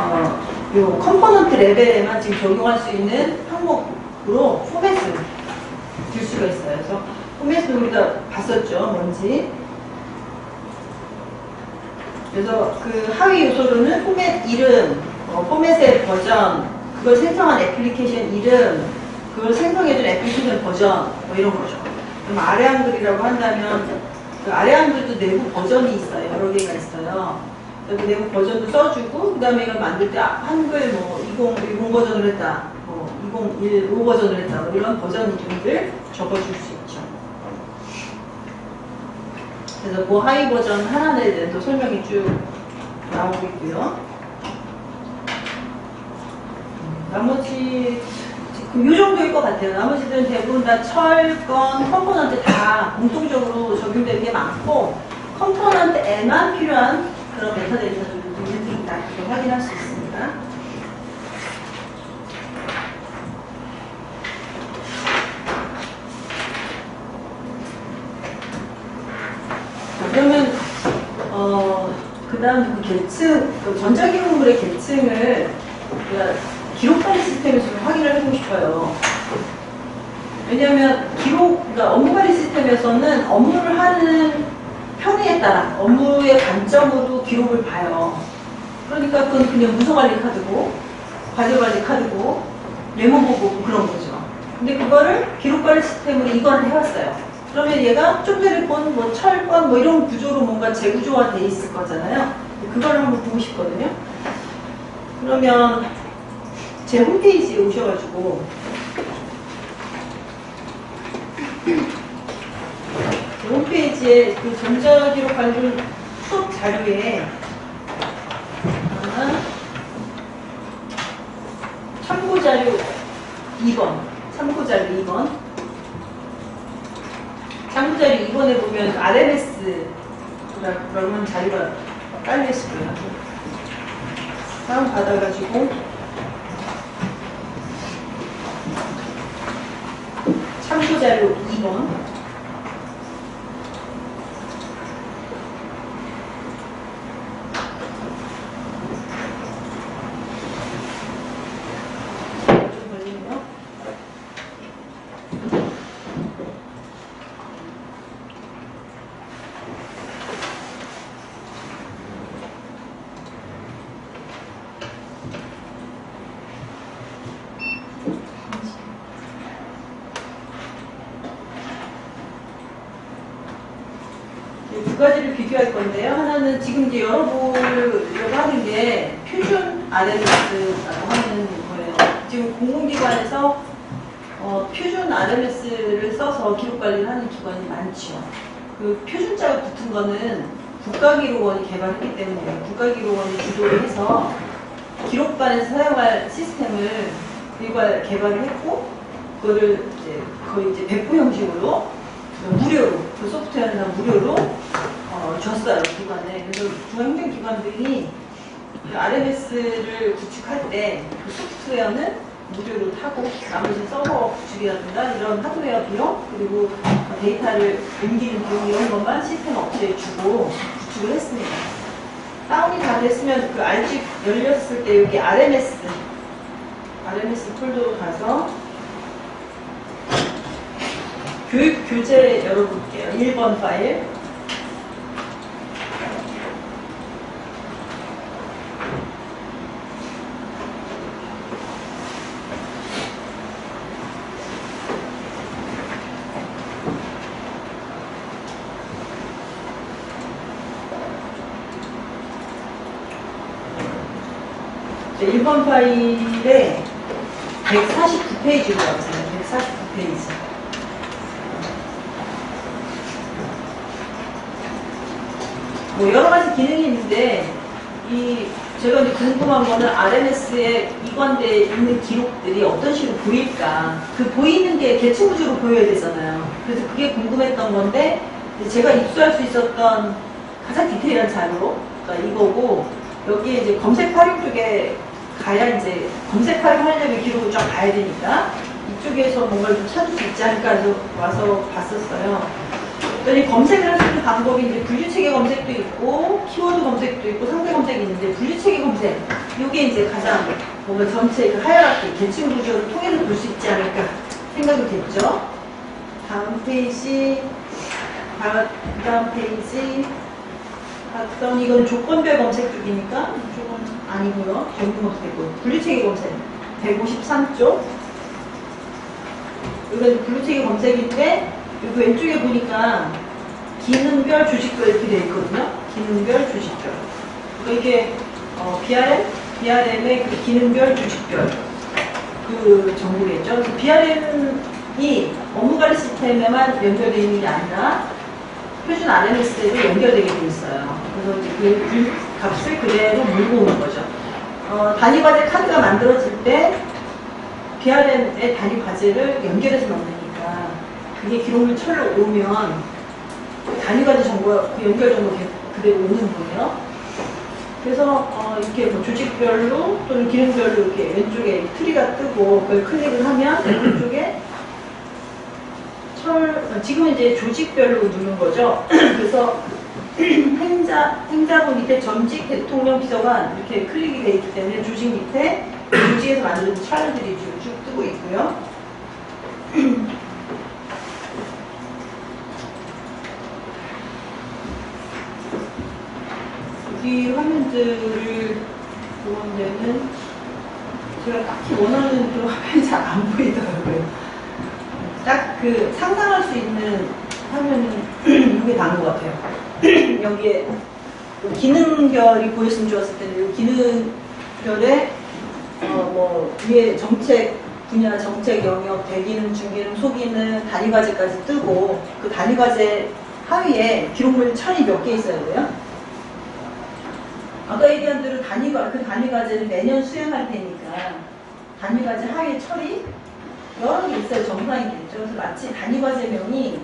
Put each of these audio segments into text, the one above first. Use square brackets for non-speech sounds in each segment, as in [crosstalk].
어, 요 컴포넌트 레벨에만 지금 적용할 수 있는 항목으로 포맷을 줄 수가 있어요. 그래서 포맷을 우리가 봤었죠. 뭔지. 그래서 그 하위 요소로는 포맷 이름, 어, 포맷의 버전, 그걸 생성한 애플리케이션 이름, 그걸 생성해준 애플리케이션 버전, 뭐 이런 거죠. 그럼 아래 한글이라고 한다면 그 아래 한글도 내부 버전이 있어요. 여러 개가 있어요. 내부 버전도 써주고 그 다음에 이걸 만들 때 아, 한글 뭐 2010 버전을 했다, 뭐 2015 버전을 했다, 뭐 이런 버전 이름들 적어줄 수 있죠. 그래서 그 하위 버전 하나에 대해서 설명이 쭉 나오고 있고요. 음, 나머지 이 정도일 것 같아요. 나머지들은 대부분 다 철권, 컴포넌트 다 공통적으로 적용되는 게 많고 컴포넌트에만 필요한 그런 메타데이터들도 있는 다 이렇게 확인할 수 있습니다. 자, 그러면 어, 그 다음 그 계층, 그 전자기록물의 계층을 우리가 기록 관리 시스템에서 좀 확인을 해보고 싶어요. 왜냐하면 기록, 그러니까 업무 관리 시스템에서는 업무를 하는 편의에 따라 업무의 관점으로 기록을 봐요. 그러니까 그건 그냥 문서관리 카드고, 과제관리 카드고, 메모 보고 그런 거죠. 근데 그거를 기록관리 시스템으로 이관을 해왔어요. 그러면 얘가 좀 전에 본 뭐 철권 뭐 이런 구조로 뭔가 재구조화 돼 있을 거잖아요. 그걸 한번 보고 싶거든요. 그러면 제 홈페이지에 오셔가지고 제 홈페이지에 그 전자기록 관련 수업 자료에 하나, 참고 자료 2번, 참고 자료 2번, 참고 자료 2번에 보면 RMS라고 하는 자료가 깔려 있어요. 다운 받아가지고 참고 자료 2번. 좀 걸리네요. 이두 가지를 비교할 건데요. 하나는 지금 이제 열어보려고 하는 게 표준 RMS라고 하는 거예요. 지금 공공기관에서 어, 표준 RMS를 써서 기록 관리를 하는 기관이 많죠. 그 표준자가 붙은 거는 국가기록원이 개발했기 때문에 국가기록원이 주도를 해서 기록관에서 사용할 시스템을 일괄 개발을 했고 그거를 이제 거의 이제 배포 형식으로 무료로 그 소프트웨어는 다 무료로 어, 줬어요 기관에 그래서 중앙행정기관들이 그 RMS를 구축할 때 그 소프트웨어는 무료로 타고 나머지 서버 구축이라든가 이런 하드웨어 비용 그리고 데이터를 옮기는 비용 이런 것만 시스템 업체에 주고 구축을 했습니다. 다운이 다 됐으면 그 RG 열렸을 때 여기 RMS RMS 폴더로 가서 교육 교재 열어볼게요. 1번 파일. 1번 파일에 149페이지로 가보세요. 149페이지. 뭐 여러 가지 기능이 있는데 이 제가 이제 궁금한 거는 RMS에 이관돼 있는 기록들이 어떤 식으로 보일까? 그 보이는 게 계층 구조로 보여야 되잖아요. 그래서 그게 궁금했던 건데 제가 입수할 수 있었던 가장 디테일한 자료, 그러니까 이거고 여기에 이제 검색 활용 쪽에 가야 이제 검색 활용하려면 기록을 쫙 봐야 되니까 이쪽에서 뭔가를 좀 찾을 수 있지 않을까 해서 와서 봤었어요. 그러니 검색을 할 수 있는 방법이 이제 분류체계 검색도 있고 키워드 검색도 있고 상대 검색이 있는데 분류체계 검색 이게 이제 가장 뭔가 전체 그 하이라키 계층 구조를 통해서 볼수 있지 않을까 생각이 됐죠. 다음 페이지 다- 다음 페이지 봤던 이건 조건별 검색 쪽이니까 이쪽은 아니고요. 정품 검색이고 분류체계 검색 153쪽 이건 블루체계 검색인데 여기 왼쪽에 보니까 기능별, 조직별 이렇게 되어 있거든요. 기능별, 조직별. 그러니까 이게 어, BRM, BRM의 그 기능별, 조직별 그 정보겠죠. 그래서 BRM이 업무관리 시스템에만 연결되어 있는 게 아니라 표준 RMS에도 연결되게 되어 있어요. 그래서 이제 그 줄- 값을 그대로 물고 오는 거죠. 어, 단위 과제 카드가 만들어질 때 BRM의 단위 과제를 연결해서 만드니까 그게 기록물 철로 오면 그 단위 과제 정보가 그 연결 정보 가 그대로 오는 거예요. 그래서 어, 이렇게 뭐 조직별로 또는 기능별로 이렇게 왼쪽에 트리가 뜨고 그걸 클릭을 하면 오른쪽에 철 어, 지금은 이제 조직별로 누른 거죠. [clears throat] 그래서 행자 행자부 밑에 전직 대통령 비서관 이렇게 클릭이 돼 있기 때문에 조직 밑에 조직에서 만든 차량들이 쭉, 쭉 뜨고 있고요. 여기 화면들을 보는 데는 제가 딱히 원하는 그런 화면이 잘 안 보이더라고요. 딱 그 상상할 수 있는 화면은 [clears throat] 이게 다인 것 같아요. [laughs] 여기에 그 기능별이 보였으면 좋았을 텐데 이 기능별에 어, 뭐 위에 정책 분야, 정책 영역, 대기능, 중기능, 소기능, 단위 과제까지 뜨고 그 단위 과제 하위에 기록물 천이 몇 개 있어야 돼요? 아까 얘기한 대로 단위 과, 그 단위 과제는 매년 수행할 테니까 단위 과제 하위에 철이 여러 개 있어야 정상이겠죠. 그래서 마치 단위 과제명이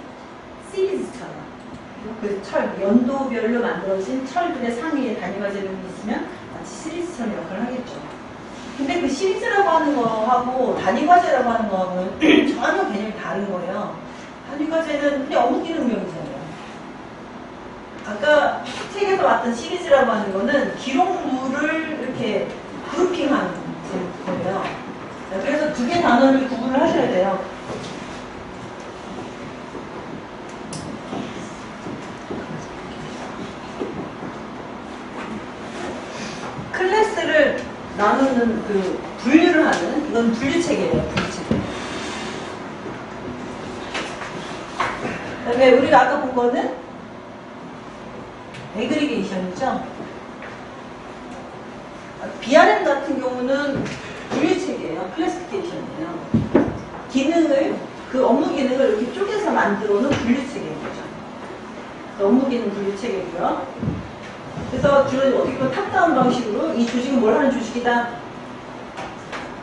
그 철, 연도별로 만들어진 철들의 상위에 단위 과제명이 있으면 마치 시리즈처럼 역할을 하겠죠. 근데 그 시리즈라고 하는 거하고 단위 과제라고 하는 거하고는 [clears throat] 전혀 개념이 다른 거예요. 단위 과제는 그냥 업무 기능명이잖아요. 아까 책에서 봤던 시리즈라고 하는 거는 기록물을 이렇게 그룹핑한 거예요. 그래서 두 개 단어를 구분을 하셔야 돼요. 클래스를 나누는 그 분류를 하는 이건 분류체계예요. 분류체계. 그다음에 우리가 아까 본 거는 에그리게이션이죠. BRM 같은 경우는 분류체계예요. 클래스피케이션이에요. 기능을 그 업무 기능을 이렇게 쪼개서 만들어 놓은 분류체계인 거죠. 그 업무 기능 분류체계고요. 그래서 주로 어떻게 보면 탑다운 방식으로 이 조직은 뭘 하는 조직이다.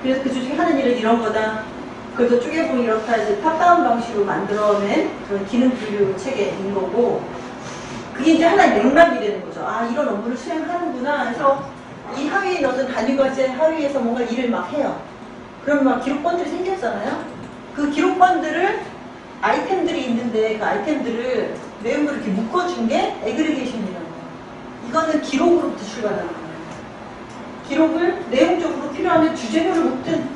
그래서 그 조직이 하는 일은 이런 거다. 그래서 쪼개보면 이렇다 이제 탑다운 방식으로 만들어낸 그런 기능 분류 체계인 거고 그게 이제 하나의 맥락이 되는 거죠. 아 이런 업무를 수행하는구나 해서 이 하위에 넣은 단위과제 하위에서 뭔가 일을 막 해요. 그럼 막 기록번들이 생겼잖아요. 그 기록번들을 아이템들이 있는데 그 아이템들을 내용을 이렇게 묶어준 게 에그리게이션이라는 거예요. 이거는 기록으로부터 출발하는 거예요. 기록을 내용적으로 필요하면 주제별로 묶든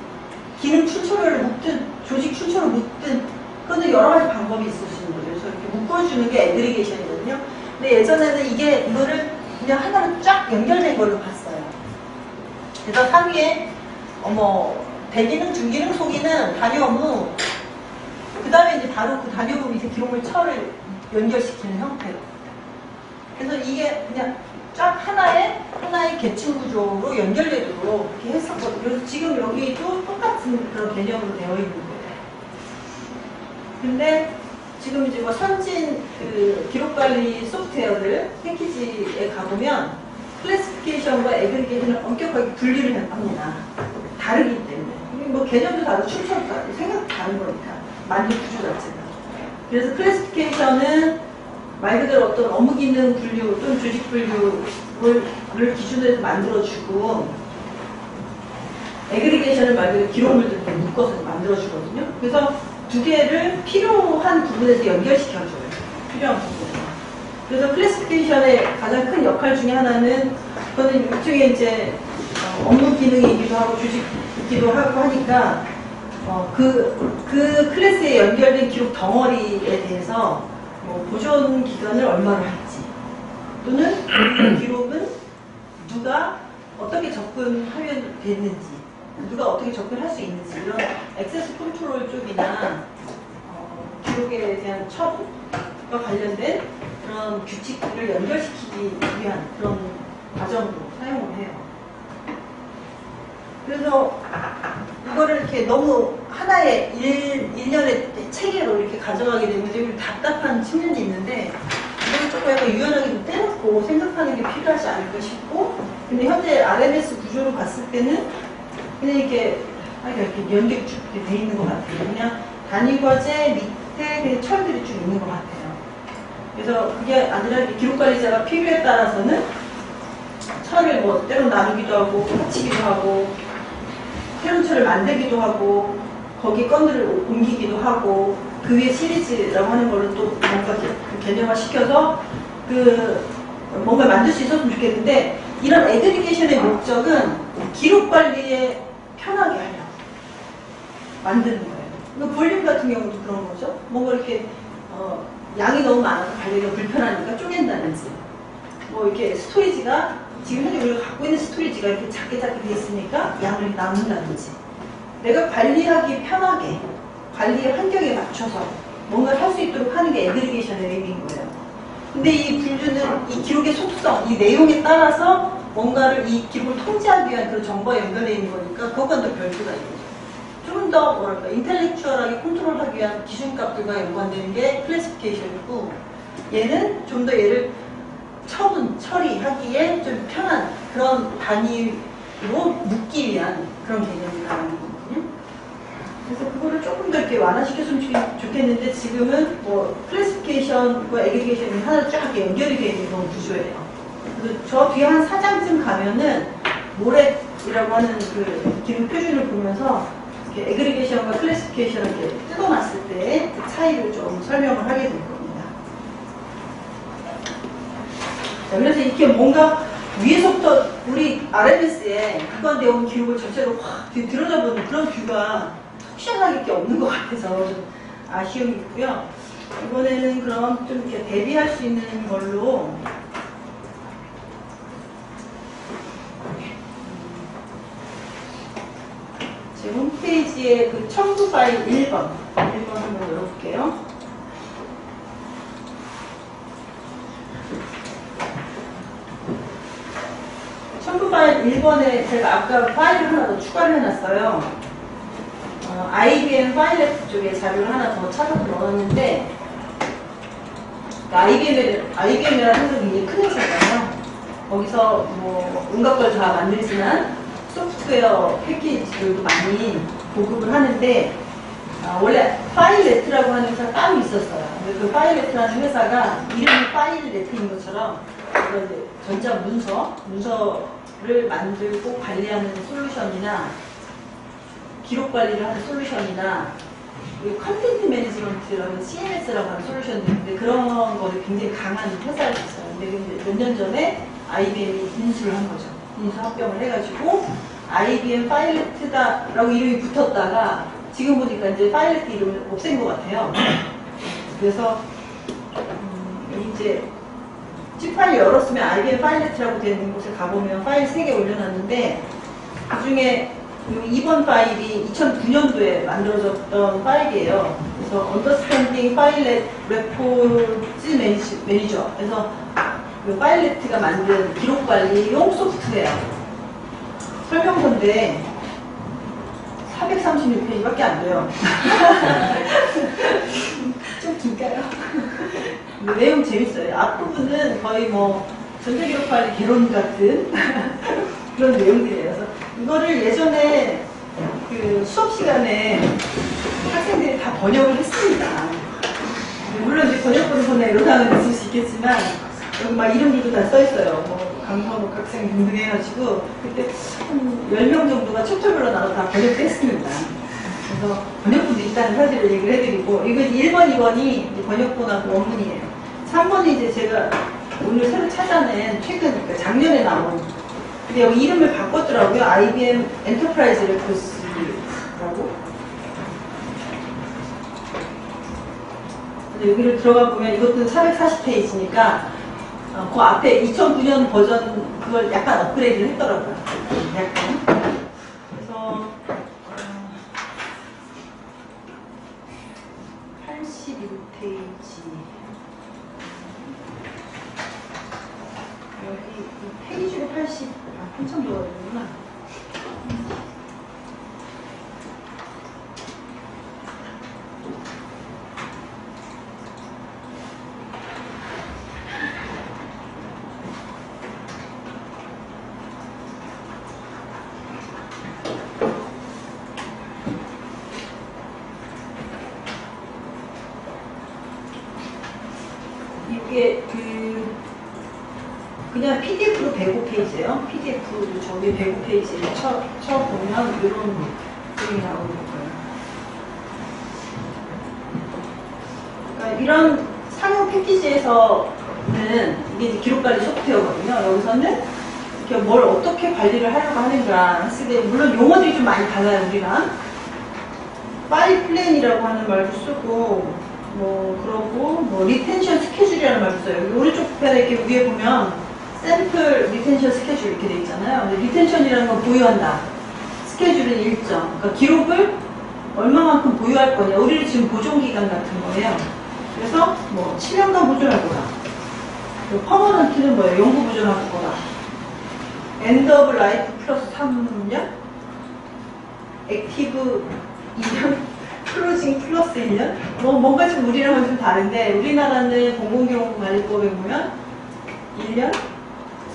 기능 출처별로 묶든 조직 출처로 묶든 그거는 여러 가지 방법이 있을 수 있는 거죠. 그래서 이렇게 묶어주는 게 에그리게이션이거든요. 근데 예전에는 이게 이거를 그냥 하나로 쫙 연결된 걸로 봤어요. 그래서 상위에 어머 대기능, 중기능, 소기능, 단위 업무 그 다음에 이제 바로 그 단위 업무 밑에 기록물 철을 연결시키는 형태로 그래서 이게 그냥 쫙 하나의 하나의 계층 구조로 연결되도록 이렇게 했었거든요. 그래서 지금 여기도 똑같은 그런 개념으로 되어 있는 거예요. 근데 지금 이제 뭐 선진 그 기록 관리 소프트웨어들 패키지에 가보면 클래시피케이션과 에그리게이션을 엄격하게 분리를 합니다. 다르기 때문에. 뭐 개념도 다르고 출처도 다르고 생각도 다른 거니까. 만들 구조 자체가. 그래서 클래시피케이션은 말 그대로 어떤 업무 기능 분류 또는 조직 분류를 기준으로 해서 만들어주고 에그리게이션을 말 그대로 기록물들 묶어서 만들어주거든요. 그래서 두 개를 필요한 부분에서 연결시켜줘요. 필요한 부분이에요. 그래서 클래시피케이션의 가장 큰 역할 중에 하나는 그거는 일종의 이제 어, 업무 기능이기도 하고 주식이기도 하고 하니까 어, 그, 그 클래스에 연결된 기록 덩어리에 대해서 뭐 보존 기간을 얼마나 할지 또는 그 [clears throat] 기록은 누가 어떻게 접근하면 됐는지 누가 어떻게 접근할 수 있는지 이런 액세스 컨트롤 쪽이나 어, 기록에 대한 처분과 관련된 그런 규칙들을 연결시키기 위한 그런 과정으로 사용을 해요. 그래서 이거를 이렇게 너무 하나의 일, 일련의 체계로 이렇게 가져가게 되면 좀 답답한 측면이 있는데 이걸 조금 약간 유연하게 좀 떼놓고 생각하는 게 필요하지 않을까 싶고 근데 현재 RMS 구조로 봤을 때는 그냥 이렇게 아, 이렇게 연결이 쭉돼 있는 것 같아요. 그냥 단위 과제 밑에 그냥 철들이 쭉 있는 것 같아요. 그래서 그게 아니라 기록 관리자가 필요에 따라서는 철을 뭐 때로 나누기도 하고 합치기도 하고 철을 만들기도 하고 거기 건들을 옮기기도 하고 그 위에 시리즈라고 하는 거를 또 뭔가 그 개념화 시켜서 그 뭔가 만들 수 있었으면 좋겠는데 이런 애그리게이션의 목적은 기록 관리에 편하게 하려고 만드는 거예요. 그 볼륨 같은 경우도 그런 거죠. 뭔가 이렇게 어, 양이 너무 많아서 관리가 불편하니까 쪼갠다든지 뭐 이렇게 스토리지가 지금 현재 우리가 갖고 있는 스토리지가 이렇게 작게 작게 돼 있으니까 양을 나눈다든지 내가 관리하기 편하게 관리의 환경에 맞춰서 뭔가를 할 수 있도록 하는 게 애그리게이션의 의미인 거예요. 근데 이 분류는 이 기록의 속성, 이 내용에 따라서 뭔가를 이 기록을 통제하기 위한 그런 정보가 연결되어 있는 거니까 그것과는 또 별도가 있죠. 좀더 뭐랄까 인텔렉추얼하게 컨트롤하기 위한 기준값들과 연관되는 게 클래시피케이션이고 얘는 좀 더 얘를 처분, 처리하기에 좀 편한 그런 단위로 묶기 위한 그런 개념이 나오는 거거든요. 그래서 그거를 조금 더 이렇게 완화시켰으면 좋- 좋겠는데 지금은 뭐 클래시피케이션과 에그리게이션이 하나 쫙 연결이 되어 있는 그런 구조예요. 그래서 저 뒤에 한 4장쯤 가면은 모랩이라고 하는 그 기록 표준을 보면서 에그리게이션과 클래시피케이션을 이렇게 뜯어놨을 때 그 차이를 좀 설명을 하게 될겁니다. 자, 그래서 이렇게 뭔가 위에서부터 우리 RMS에 그간 내용 기록을 전체로 확 뒤- 들여다 보는 그런 뷰가 톡시원하게 이렇게 없는 것 같아서 좀 아쉬움이 있고요. 이번에는 그럼 좀 이렇게 대비할 수 있는 걸로 제 홈페이지에 그 첨부 파일 1번 1번 한번 열어볼게요. 첨부 파일 1번에 제가 아까 파일을 하나 더 추가를 해놨어요. 어, IBM 파일렉 쪽에 자료를 하나 더 찾아서 넣었는데, IBM에, IBM이라는 회사가 굉장히 큰 회사잖아요. 거기서 뭐, 온갖 걸 다 만들지만, 소프트웨어 패키지들도 많이 보급을 하는데, 아, 원래 파일레트라고 하는 회사가 따로 있었어요. 근데 그 파일레트라는 회사가 이름이 파일레트인 것처럼 전자 문서, 문서 를 만들고 관리하는 솔루션이나 기록 관리를 하는 솔루션이나 컨텐트 매니지먼트라는 CMS라고 하는 솔루션도 있는데 그런 거를 굉장히 강한 회사였어요. 근데 몇 년 전에 IBM이 인수를 한 거죠. 인수 합병을 해가지고 IBM 파일레트다라고 이름이 붙었다가 지금 보니까 이제 파일레트 이름을 없앤 것 같아요. 그래서 음, 이제 집 파일 열었으면 IBM 파일레트라고 되는 곳에 가보면 파일 3개 올려놨는데 그 중에 2번 파일이 2009년도에 만들어졌던 파일이에요. 그래서 Understanding Filet Reports Manage- Manager. 그래서 그 파일레트가 만든 기록 관리용 소프트웨어. 설명서인데 436페이지밖에 안 돼요. [laughs] 좀 긴가요? 내용 재밌어요. 앞부분은 거의 뭐 전자기록 파일 개론 같은 [laughs] 그런 내용들이에요. 그래서 이거를 예전에 그 수업 시간에 학생들이 다 번역을 했습니다. 물론 이제 이런 상황은 있을 수 있겠지만 여기 막 이름들도 다 써있어요. 뭐 강선욱 학생 등등 해가지고 그때 한 10명 정도가 챕터별로 나눠 다 번역됐습니다. 그래서 번역본도 있다는 사실을 얘기를 해드리고 이거 1번, 2번이 번역본하고 원문이에요. 3번이 이제 제가 오늘 새로 찾아낸 최근 그러니까 작년에 나온 근데 여기 이름을 바꿨더라고요. IBM 엔터프라이즈 레코스라고. 여기를 들어가 보면 이것도 440페이지니까 어, 그 앞에 2009년 버전 그걸 약간 업그레이드를 했더라고요. 약간. 그래서 어, 81페이지 여기 이 페이지로 80, 아, 한참 좋아지구나. 이게 그 그냥 PDF로 105페이지예요. PDF로 저기 105페이지를 쳐, 쳐보면 이런 그림이 나오는 거예요. 그러니까 이런 상용 패키지에서는 이게 이제 기록 관리 소프트웨어거든요. 여기서는 이렇게 뭘 어떻게 관리를 하려고 하는가 했을 때 물론 용어들이 좀 많이 달라요 우리랑 파일 플랜이라고 하는 말도 쓰고 뭐 그러고 뭐 리텐션 스케줄이라는 말도 써요. 오른쪽 편에 이렇게 위에 보면 샘플 리텐션 스케줄 이렇게 돼 있잖아요. 리텐션이라는 건 보유한다. 스케줄은 일정. 그러니까 기록을 얼마만큼 보유할 거냐. 우리는 지금 보존 기간 같은 거예요. 그래서 뭐 7년간 보존할 거다. 퍼머넌트는 뭐예요? 영구 보존할 거다. 엔드 오브 라이프 플러스 3년? 액티브 2년? [laughs] 클로징 플러스 1년? 뭐, 뭔가 좀 우리랑은 좀 다른데, 우리나라는 공공기록 관리법에 보면 1년,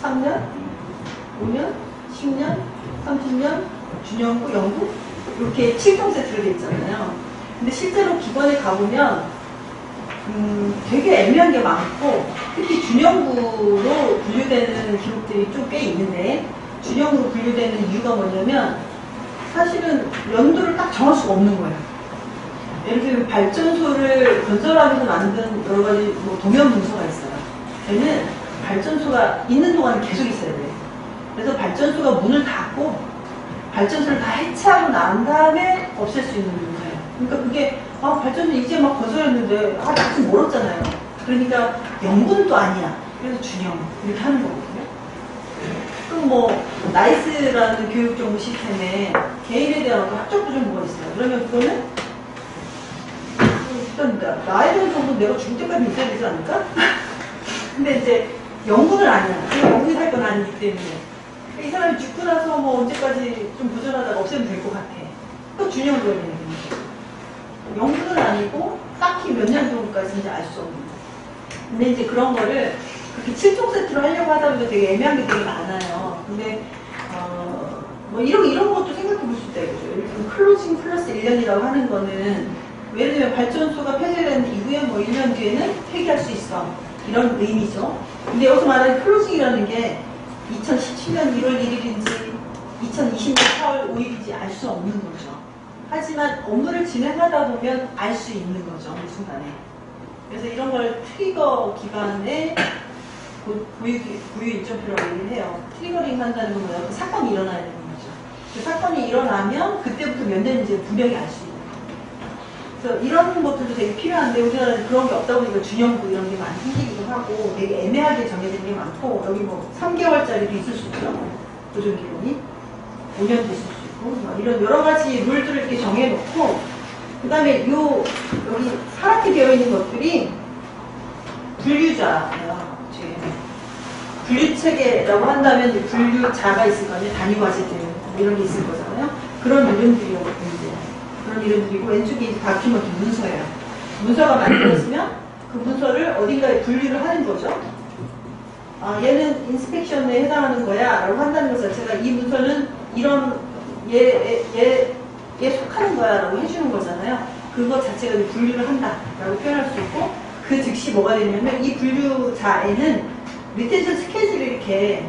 3년, 5년, 10년, 30년, 준영구, 영구? 이렇게 7종 세트로 돼 있잖아요. 근데 실제로 기관에 가보면, 음, 되게 애매한 게 많고, 특히 준영구로 분류되는 기록들이 좀 꽤 있는데, 준영구로 분류되는 이유가 뭐냐면, 사실은 연도를 딱 정할 수가 없는 거예요. 예를 들면 발전소를 건설하면서 만든 여러 가지 뭐 도면 문서가 있어요. 걔는 발전소가 있는 동안 계속 있어야 돼. 그래서 발전소가 문을 닫고 발전소를 다 해체하고 난 다음에 없앨 수 있는 문서예요. 그러니까 그게 아 발전소 이제 막 건설했는데 아 아직 멀었잖아요. 그러니까 영분도 아니야. 그래서 준영 이렇게 하는 거거든요. 그럼 뭐 나이스라는 교육 정보 시스템에 개인에 대한 어떤 학적 부정보가 있어요. 그러면 그거는 일단 나- 나에 대한 정보는 내가 죽을 때까지 있어야 되지 않을까? [laughs] 근데 이제 영분은 아니야. 영분이 살건 아니기 때문에 이 사람이 죽고 나서 뭐 언제까지 좀 보존하다가 없애면 될 것 같아. 또 거죠. 영분은 아니고 딱히 몇년 정도까지 이제 알 수 없는 거. 근데 이제 그런 거를 그렇게 7종 세트로 하려고 하다 보니까 되게 애매한 게 되게 많아요. 근데, 어, 뭐 이런, 이런 것도 생각해 볼 수 있다 이거죠. 예를 들면 클로징 플러스 1년이라고 하는 거는, 예를 들면 발전소가 폐쇄된 이후에 뭐 1년 뒤에는 폐기할 수 있어. 이런 의미죠. 근데 여기서 말하는 클로징이라는 게 2017년 1월 1일인지 2020년 4월 5일인지 알 수 없는 거죠. 하지만 업무를 진행하다 보면 알 수 있는 거죠. 그 순간에. 그래서 이런 걸 트리거 고- 고유, 고유 일정표라고 얘기를 해요. 트리거링 한다는 건 뭐예요? 그 사건이 일어나야 되는 거죠. 그 사건이 일어나면 그때부터 몇 년인지 분명히 알 수 있는 거예요. 그래서 이런 것들도 되게 필요한데 우리나라는 그런 게 없다 보니까 준영부 이런 게 많이 생기기도 하고 되게 애매하게 정해진 게 많고 여기 뭐 3개월짜리도 있을 수 있죠. 보존 기록이 5년도 있을 수 있고 뭐 이런 여러 가지 룰들을 이렇게 정해놓고 그 다음에 요 여기 파랗게 되어 있는 것들이 분류자예요. 분류체계라고 한다면 분류자가 있을 거 아니에요. 단위 과제들 뭐 이런 게 있을 거잖아요. 그런 이름들이요. 이제 그런 이름들이고 왼쪽에 이제 다큐먼트 문서예요. 문서가 만들어지면 그 문서를 어딘가에 분류를 하는 거죠. 아, 얘는 인스펙션에 해당하는 거야 라고 한다는 것 자체가 이 문서는 이런 얘, 얘, 얘, 얘 속하는 거야 라고 해주는 거잖아요. 그거 자체가 분류를 한다 라고 표현할 수 있고 그 즉시 뭐가 되냐면 이 분류자에는 리텐션 스케줄이 이렇게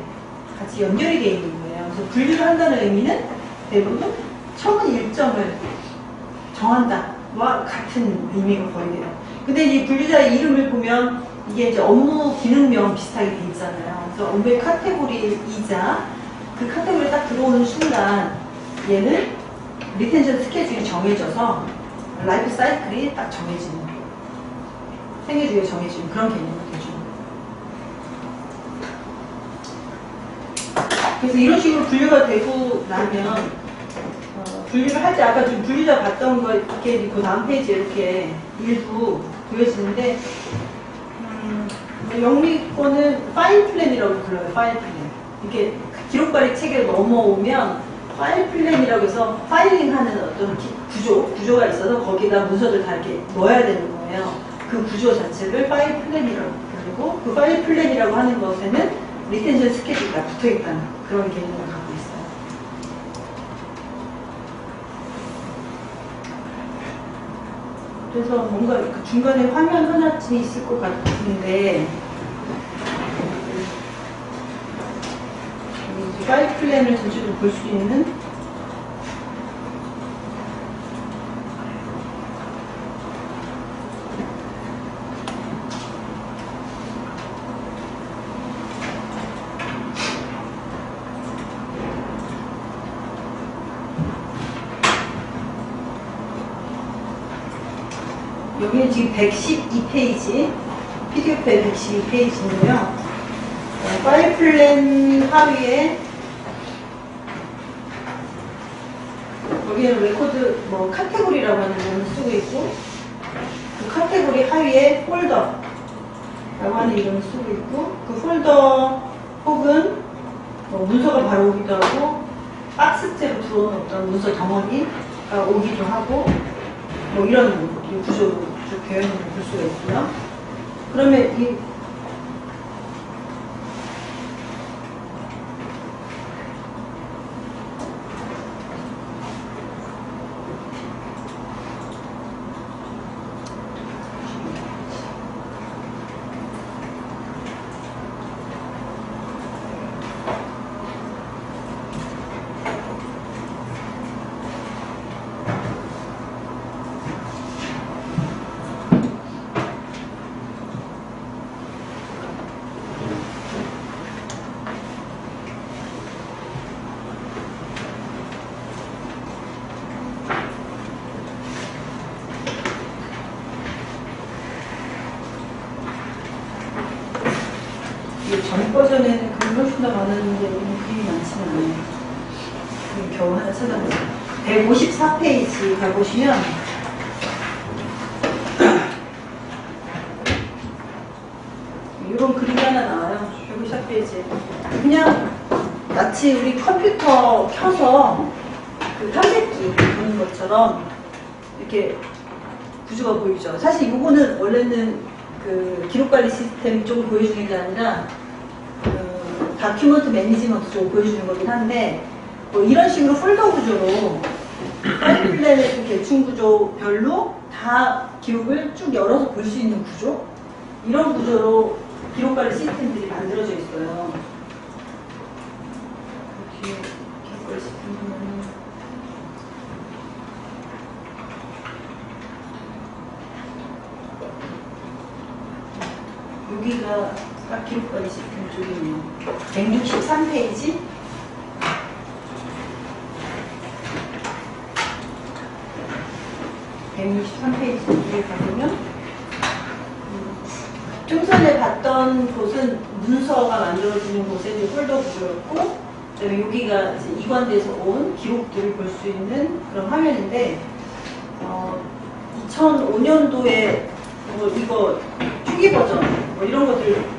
같이 연결이 되어 있는 거예요. 그래서 분류를 한다는 의미는 대부분 처분 일정을 정한다와 같은 의미가 거의 돼요. 근데 이 분류자의 이름을 보면 이게 이제 업무 기능명 비슷하게 돼 있잖아요. 그래서 업무의 카테고리이자 그 카테고리에 딱 들어오는 순간 얘는 리텐션 스케줄이 정해져서 라이프 사이클이 딱 정해지는 생애주기가 정해지는 그런 개념이 되죠. 그래서 이런 식으로 분류가 되고 나면 어, 분류를 할 때 아까 좀 분류자 봤던 거 이렇게 그 다음 페이지에 이렇게 일부 보여지는데 음, 영미권은 파일 플랜이라고 불러요. 파일 플랜. 이렇게 기록관리 체계로 넘어오면 파일 플랜이라고 해서 파일링하는 어떤 기- 구조, 구조가 있어서 거기다 문서들 다 이렇게 넣어야 되는 거예요. 그 구조 자체를 파일 플랜이라고 부르고 그 파일 플랜이라고 하는 것에는 리텐션 스케줄이 다 붙어 있다는 그런 개념을 갖고 있어요. 그래서 뭔가 그 중간에 화면 하나쯤 있을 것 같은데. 여기 이제 파일 플랜을 전체적으로 볼 수 있는 112페이지, PDF에 112페이지인데요. 파일 플랜 하위에 여기는 레코드 뭐 카테고리라고 하는 걸 쓰고 있고 그 카테고리 하위에 폴더라고 하는 이름을 쓰고 있고 그 폴더 혹은 뭐 문서가 바로 오기도 하고 박스째로 들어오는 어떤 문서 덩어리가 오기도 하고 뭐 이런 구조로 걸볼 수가 있고요. 그러면 이 이게 전 버전에는 그림이 훨씬 더 많았는데 오늘 그림이 많지는 않아요. 그림 겨우 하나 찾아보세요. 154페이지 가보시면 [clears throat] 이런 그림이 하나 나와요. 154페이지에. 그냥 마치 우리 컴퓨터 켜서 그 탐색기 보는 것처럼 이렇게 구조가 보이죠. 사실 이거는 원래는 그 기록관리 시스템 쪽을 보여주는 게 아니라 그 다큐먼트 매니지먼트 쪽을 보여주는 거긴 한데 뭐 이런 식으로 폴더 구조로 그 계층 구조별로 다 기록을 쭉 열어서 볼 수 있는 구조 이런 구조로 기록 관리 시스템들이 만들어져 있어요. 이렇게 기록 관리 시스템 보면은 여기가 딱 기록 관리 시스템 쪽이네요. 163페이지. (163) 페이지 에 가보면 음, 좀 전에 봤던 곳은 문서가 만들어지는 곳에 이제 폴더 구조였고 그다음에 여기가 이관돼서 온 기록들을 볼 수 있는 그런 화면인데 어, 2005년도에 뭐 이거 초기 버전 뭐 이런 것들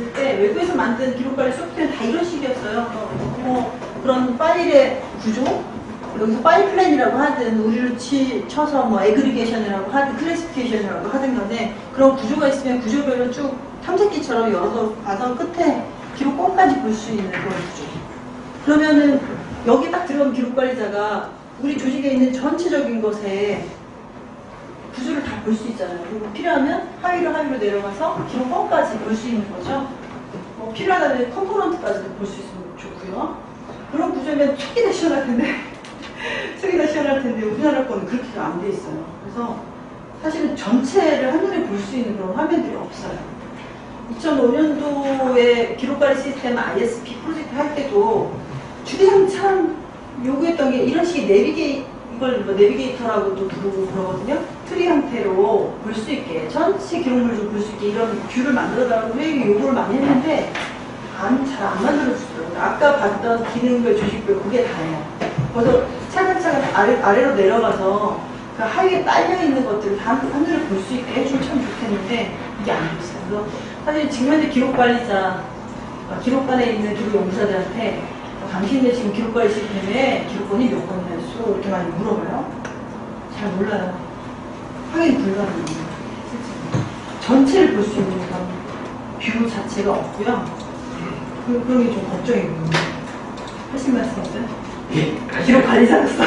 봤을 때 외국에서 만든 기록 관리 소프트웨어는 다 이런 식이었어요. 뭐, 뭐 그런 파일의 구조 여기서 파일 플랜이라고 하든 우리로 치, 쳐서 뭐 에그리게이션이라고 하든 클래시피케이션이라고 하든 간에 그런 구조가 있으면 구조별로 쭉 탐색기처럼 열어서 봐서 끝에 기록 꼭까지 볼 수 있는 그런 구조. 그러면은 여기 딱 들어온 기록 관리자가 우리 조직에 있는 전체적인 것에 구조를 다 볼 수 있잖아요. 그리고 필요하면 하위로 하위로 내려가서 기록 뻔까지 볼 수 있는 거죠. 뭐 필요하다면 컴포넌트까지도 볼 수 있으면 좋고요. 그런 구조면 다 시원할 텐데, [laughs] 다 시원할 텐데 우리나라 거는 그렇게 안 돼 있어요. 그래서 사실은 전체를 한눈에 볼 수 있는 그런 화면들이 없어요. 2005년도에 기록관리 시스템 ISP 프로젝트 할 때도 주기장 참 요구했던 게 이런 식의 내비게 이 걸 뭐 내비게이터라고도 부르고 그러거든요. 트리 형태로 볼 수 있게 전체 기록물을 좀볼 수 있게 이런 뷰를 만들어달라고 회의에 요구를 많이 했는데 안, 잘 안 만들어주더라고요. 아까 봤던 기능별, 조직별 그게 다예요. 그래서 차근차근 아래, 아래로 내려가서 그 하위에 딸려 있는 것들을 다 한눈에 볼수 있게 해주면 참 좋겠는데 이게 안 됐어요. 그래서 사실 지금 현재 기록관리자, 어, 기록관에 있는 기록 연구사들한테 어, 당신네 지금 기록관리 시스템에 기록권이 몇 건이나 있어? 이렇게 많이 물어봐요. 잘 몰라요. 확인 불가능해요. 전체를 볼 수 있는 그런 뷰 자체가 없고요. 그, 그런 게 좀 걱정이거든요. 하신 말씀 없어요? 예. 기록 관리자로서.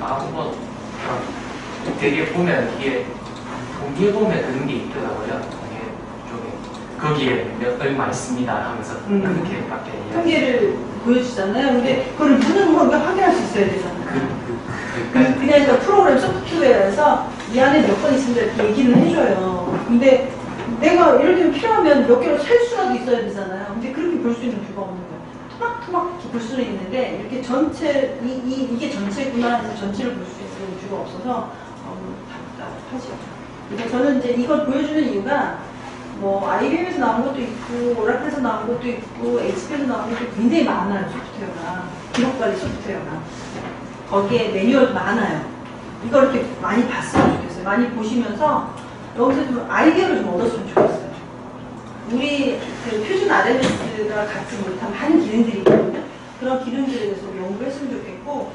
아, 뭐, 아, 되게 보면 이게 통계 보면 그런 게 있더라고요. 거기에 몇 얼마 있습니다 하면서 음. 그렇게밖에 이야기. 통계를 보여주잖아요. 근데 그걸 무는 뭔가 확인할 수 있어야 그, 되잖아요. 그, 그, 그, 그냥 그 프로그램 소프트웨어에서 이 안에 몇 건 있습니다 이렇게 얘기를 해줘요. 근데 내가 예를 들면 필요하면 몇 개로 셀 수라도 있어야 되잖아요. 근데 그렇게 볼 수 있는 뷰가 없는 거예요. 토막토막 이렇게 볼 수는 있는데 이렇게 전체 이, 이, 이게 전체구나 해서 전체를 볼 수 있는 뷰가 없어서 어, 답답하죠. 그래서 저는 이제 이걸 보여주는 이유가 뭐 IBM에서 나온 것도 있고 오라클에서 나온 것도 있고 HP에서 나온 것도 굉장히 많아요 소프트웨어가 기록관리 소프트웨어가 거기에 매뉴얼도 많아요. 이걸 이렇게 많이 봤으면 좋겠어요. 많이 보시면서 여기서 좀 아이디어를 좀 얻었으면 좋겠어요. 우리 그 표준 RMS가 갖지 못한 많은 기능들이 있거든요. 그런 기능들에 대해서 연구를 했으면 좋겠고,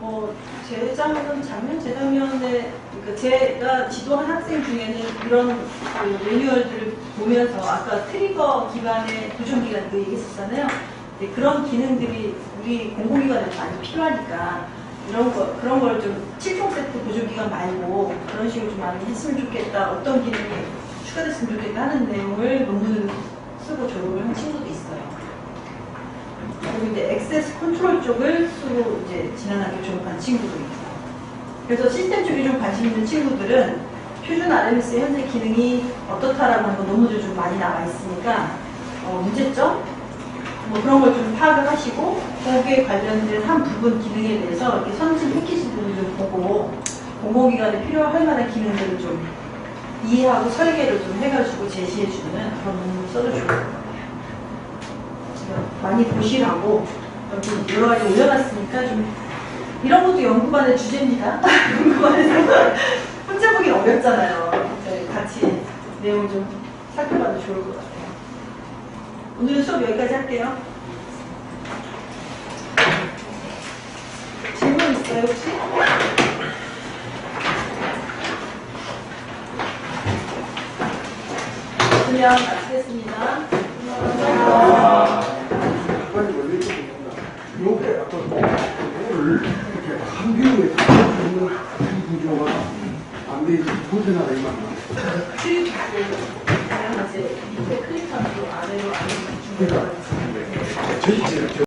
뭐, 재작년, 작년, 재작년에, 그러니까 제가 지도한 학생 중에는 이런 그 매뉴얼들을 보면서 아까 트리거 기반의 보존기간 그 얘기했었잖아요. 근데 그런 기능들이 우리 공공기관에 많이 필요하니까 이런 거, 그런 걸 좀 7종 세트 보조기간 말고 그런 식으로 좀 많이 했으면 좋겠다. 어떤 기능이 추가됐으면 좋겠다 하는 내용을 논문을 쓰고 졸업을 한 있어요. 그리고 이제 액세스 컨트롤 쪽을 쓰고 이제 지난학기 졸업한 있어요. 그래서 시스템 쪽에 좀 관심 있는 친구들은 표준 RMS 현재 기능이 어떻다라고 하는 거 논문들 좀 많이 나와 있으니까 어, 문제점 뭐 그런 걸 좀 파악을 하시고 거기에 관련된 한 부분 기능에 대해서 이렇게 선진 패키지들을 좀 보고 공공기관에 필요할 만한 기능들을 좀 이해하고 설계를 좀 해가지고 제시해주는 그런 논문을 써도 좋을 것 같아요. 많이 보시라고 여기 여러 가지 올려놨으니까 좀 이런 것도 연구반의 주제입니다. [laughs] 연구반에서 혼자 보기 어렵잖아요. 네, 같이 내용 좀 살펴봐도 좋을 것 같아요. 오늘 수업 여기까지 할게요. 질문 있어요, 혹시? 그냥 마치겠습니다. 빨리 원래 좀 요게 아까 요를 이렇게 한 병에 있는 구조가 안 되지 벗어나가 이만 클릭, 그냥 이제 밑에 클릭하고 아래로 아래로